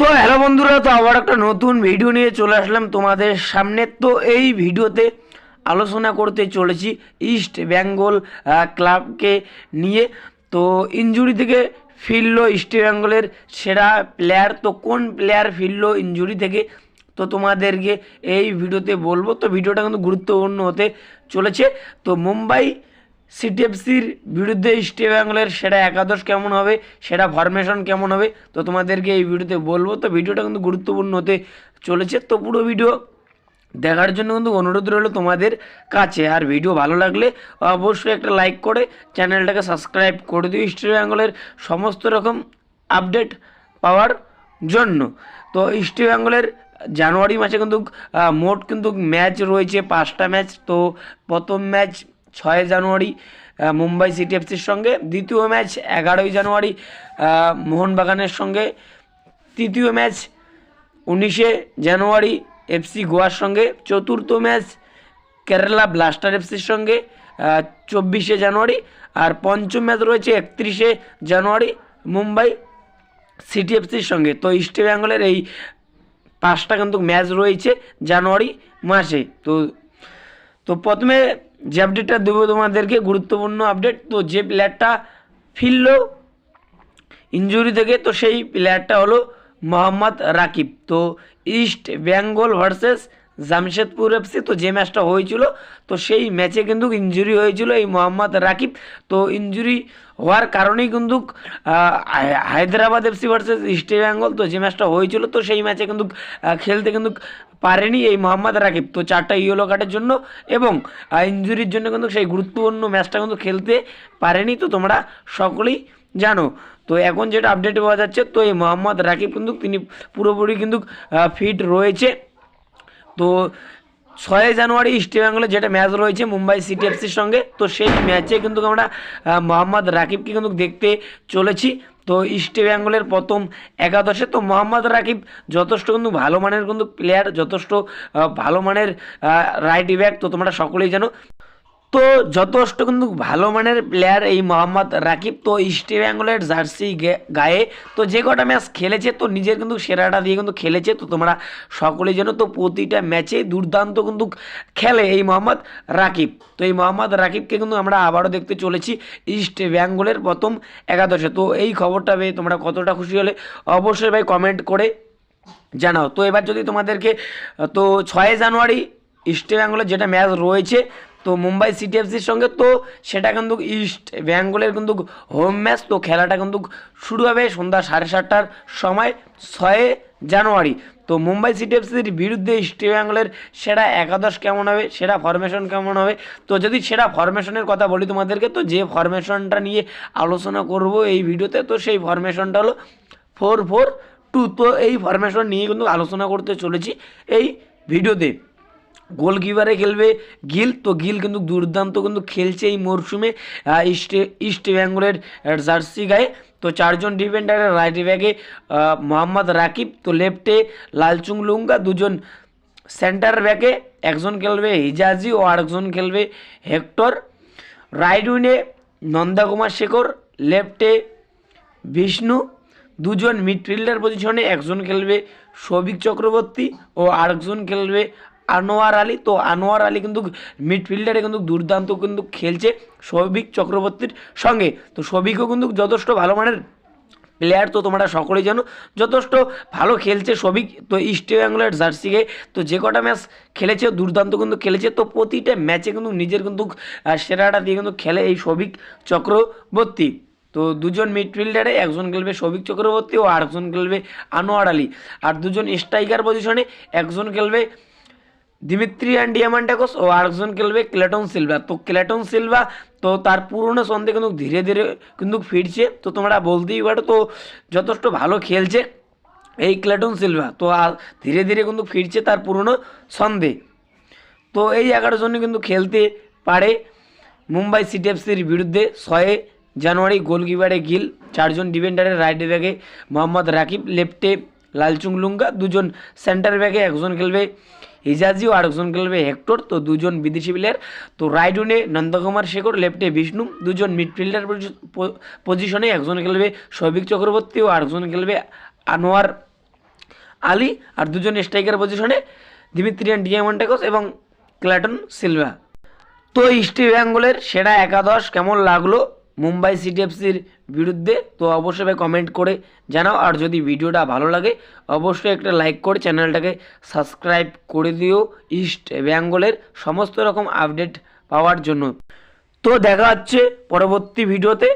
তো হ্যালো বন্ধুরা, তো আবার একটা নতুন ভিডিও নিয়ে চলে আসলাম তোমাদের সামনে। তো এই ভিডিওতে আলোচনা করতে চলেছি ইস্ট বেঙ্গল ক্লাবকে নিয়ে। তো ইনজুরি থেকে ফিরলো ইস্ট বেঙ্গলের সেরা প্লেয়ার তো কোন প্লেয়ার ফিরলো ইনজুরি থেকে? তো তোমাদেরকে এই ভিডিওতে বলব। তো ভিডিওটা কিন্তু গুরুত্বপূর্ণ হতে চলেছে। তো মুম্বাই সিটিএফসির বিরুদ্ধে ইস্ট বেঙ্গলের সেটা একাদশ কেমন হবে? সেটা ফরমেশন কেমন হবে? তো তোমাদেরকে এই ভিডিওতে বলব। তো ভিডিওটা কিন্তু গুরুত্বপূর্ণ হতে চলেছে। তো পুরো ভিডিও দেখার জন্য কিন্তু অনুরোধ রইল তোমাদের কাছে। আর ভিডিও ভালো লাগলে অবশ্যই একটা লাইক করে চ্যানেলটাকে সাবস্ক্রাইব করে দিও ইস্ট বেঙ্গলের সমস্ত রকম আপডেট পাওয়ার জন্য। তো ইস্ট বেঙ্গলের জানুয়ারি মাসে কিন্তু মোট কিন্তু ম্যাচ রয়েছে পাঁচটা ম্যাচ তো প্রথম ম্যাচ ছয় জানুয়ারি মুম্বাই সিটি এফসির সঙ্গে, দ্বিতীয় ম্যাচ এগারোই জানুয়ারি মোহনবাগানের সঙ্গে, তৃতীয় ম্যাচ উনিশে জানুয়ারি এফসি গোয়ার সঙ্গে, চতুর্থ ম্যাচ কেরালা ব্লাস্টার এফসির সঙ্গে চব্বিশে জানুয়ারি, আর পঞ্চম ম্যাচ রয়েছে একত্রিশে জানুয়ারি মুম্বাই সিটি এফসির সঙ্গে। তো ইস্ট বেঙ্গলের এই পাঁচটা কিন্তু ম্যাচ রয়েছে জানুয়ারি মাসে। তো তো প্রথমে যে আপডেটটা দেবো তোমাদেরকে, গুরুত্বপূর্ণ আপডেট তো যে প্লেয়ারটা ফিরল ইঞ্জুরি থেকে, তো সেই প্লেয়ারটা হলো মোহাম্মদ রাকিব। তো ইস্ট বেঙ্গল ভার্সেস জামশেদপুর এফসি তো যে ম্যাচটা হয়েছিল, তো সেই ম্যাচে কিন্তু ইঞ্জুরি হয়েছিল এই মোহাম্মদ রাকিব। তো ইঞ্জুরি হওয়ার কারণেই কিন্তু হায়- Hyderabad FC versus East Bengal তো যে ম্যাচটা হয়েছিল, তো সেই ম্যাচে কিন্তু খেলতে কিন্তু পারেনি এই মোহাম্মদ রাকিব। তো চারটা ইয়েলো কার্ডের জন্য এবং ইঞ্জুরির জন্য কিন্তু সেই গুরুত্বপূর্ণ ম্যাচটা কিন্তু খেলতে পারেনি, তো তোমরা সকলেই জানো। তো এখন যেটা আপডেট পাওয়া যাচ্ছে, তো এই মোহাম্মদ রাকিব কিন্তু তিনি পুরোপুরি কিন্তু ফিট রয়েছে। তো ছয় জানুয়ারি ইস্ট বেঙ্গলে যেটা ম্যাচ রয়েছে মুম্বাই সিটি এফসির সঙ্গে, তো সেই ম্যাচে কিন্তু আমরা মোহাম্মদ রাকিবকে কিন্তু দেখতে চলেছি। তো ইস্ট বেঙ্গলের প্রথম একাদশে, তো মোহাম্মদ রাকিব যথেষ্ট কিন্তু ভালো মানের কিন্তু প্লেয়ার যথেষ্ট ভালো মানের রাইট ব্যাক তো তোমরা সকলেই জানো। তো যথেষ্ট কিন্তু ভালো মানের প্লেয়ার এই মোহাম্মদ রাকিব। তো ইস্ট বেঙ্গলের জার্সি গায়ে তো যে কটা ম্যাচ খেলেছে, তো নিজের কিন্তু সেরাটা দিয়ে কিন্তু খেলেছে। তো তোমরা সকলেই যেন তো প্রতিটা ম্যাচে দুর্দান্ত কিন্তু খেলে এই মোহাম্মদ রাকিব। তো এই মোহাম্মদ রাকিবকে কিন্তু আমরা আবারও দেখতে চলেছি ইস্ট বেঙ্গলের প্রথম একাদশে। তো এই খবরটা পেয়ে তোমরা কতটা খুশি হলে অবশ্যই ভাই কমেন্ট করে জানাও। তো এবার যদি তোমাদেরকে, তো ছয় জানুয়ারি ইস্ট বেঙ্গলের যেটা ম্যাচ রয়েছে তো মুম্বাই সিটি এফসির সঙ্গে তো সেটা কিন্তু ইস্ট বেঙ্গলের কিন্তু হোম ম্যাচ তো খেলাটা কিন্তু শুরু হবে সন্ধ্যা সাড়ে সাতটার সময় ছয় জানুয়ারি। তো মুম্বাই সিটি এফসির বিরুদ্ধে ইস্ট বেঙ্গলের সেরা একাদশ কেমন হবে, সেরা ফরমেশন কেমন হবে? তো যদি সেরা ফরমেশনের কথা বলি তোমাদেরকে, তো যে ফরমেশনটা নিয়ে আলোচনা করব এই ভিডিওতে, তো সেই ফরমেশনটা হলো ফোর ফোর টু তো এই ফরমেশন নিয়ে কিন্তু আলোচনা করতে চলেছি এই ভিডিওতে। গোলকিপারে খেলবে গিল। তো গিল কিন্তু দুর্দান্ত কিন্তু খেলছে এই মরশুমে ইস্ট ইস্ট বেঙ্গলের জার্সি গায়ে। তো চারজন ডিফেন্ডারের রাইট ব্যাগে মোহাম্মদ রাকিব, তো লেফটে লালচুং লুঙ্গা, দুজন সেন্টার ব্যাকে একজন খেলবে হিজাজি ও আরেকজন খেলবে হেক্টর। রাইট উইনে নন্দাকুমার শেখর লেফটে বিষ্ণু, দুজন মিডফিল্ডার পজিশনে একজন খেলবে সৌভিক চক্রবর্তী ও আরেকজন খেলবে আনোয়ার আলী। তো আনোয়ার আলী কিন্তু মিডফিল্ডারে কিন্তু দুর্দান্ত কিন্তু খেলছে সৌভিক চক্রবর্তীর সঙ্গে। তো সৌভিকও কিন্তু যথেষ্ট ভালো মানের প্লেয়ার তো তোমরা সকলেই জানো, যথেষ্ট ভালো খেলছে সবিক তো ইস্ট বেঙ্গলের জার্সিকে তো যে কটা ম্যাচ খেলেছে, দুর্দান্ত কিন্তু খেলেছে। তো প্রতিটা ম্যাচে কিন্তু নিজের কিন্তু সেরাটা দিয়ে কিন্তু খেলে এই সবিক চক্রবর্তী। তো দুজন মিডফিল্ডারে, একজন খেলবে সৌভিক চক্রবর্তী ও আরেকজন খেলবে আনোয়ার আলী। আর দুজন স্ট্রাইকার পজিশনে একজন খেলবে দিমিত্রি অ্যান্ড ডিয়ামান্টাকোস ও আরেকজন খেলবে ক্লেটন সিলভা তো ক্লেটন সিলভা তো তার পুরনো ছন্দে কিন্তু ধীরে ধীরে কিন্তু ফিরছে। তো তোমরা বলতেই পারো, তো যথেষ্ট ভালো খেলছে এই ক্লেটন সিলভা তো ধীরে ধীরে কিন্তু ফিরছে তার পুরনো ছন্দে তো এই এগারো জন্য কিন্তু খেলতে পারে মুম্বাই সিটি এফসির বিরুদ্ধে ছয় জানুয়ারি গোলকিপারে গিল। চারজন ডিফেন্ডারের রাইট ব্যাগে মোহাম্মদ রাকিব লেফটে লালচুং লুঙ্গা, দুজন সেন্টার ব্যাগে একজন খেলবে হিজাজি ও আরেকজন খেলবে হেক্টর। তো দুজন বিদেশি প্লেয়ার তো রাইট উইনে নন্দকুমার শেখর, লেফটে বিষ্ণু, দুজন মিডফিল্ডার পজিশনে একজন খেলবে সৌভিক চক্রবর্তী ও আরেকজন খেলবে আনোয়ার আলী। আর দুজন স্ট্রাইকার পজিশনে দিমিত্রিয়ান ডিয়ামন্টাকস এবং ক্ল্যাটন সিলভা। তো ইস্ট বেঙ্গলের সেরা একাদশ কেমন লাগল? মুম্বাই সিটিএফসির বিরুদ্ধে, তো অবশ্যই ভাই কমেন্ট করে জানাও। আর যদি ভিডিওটা ভালো লাগে, অবশ্যই একটা লাইক করে চ্যানেলটাকে সাবস্ক্রাইব করে দিও ইস্ট বেঙ্গলের সমস্ত রকম আপডেট পাওয়ার জন্য। তো দেখা হচ্ছে পরবর্তী ভিডিওতে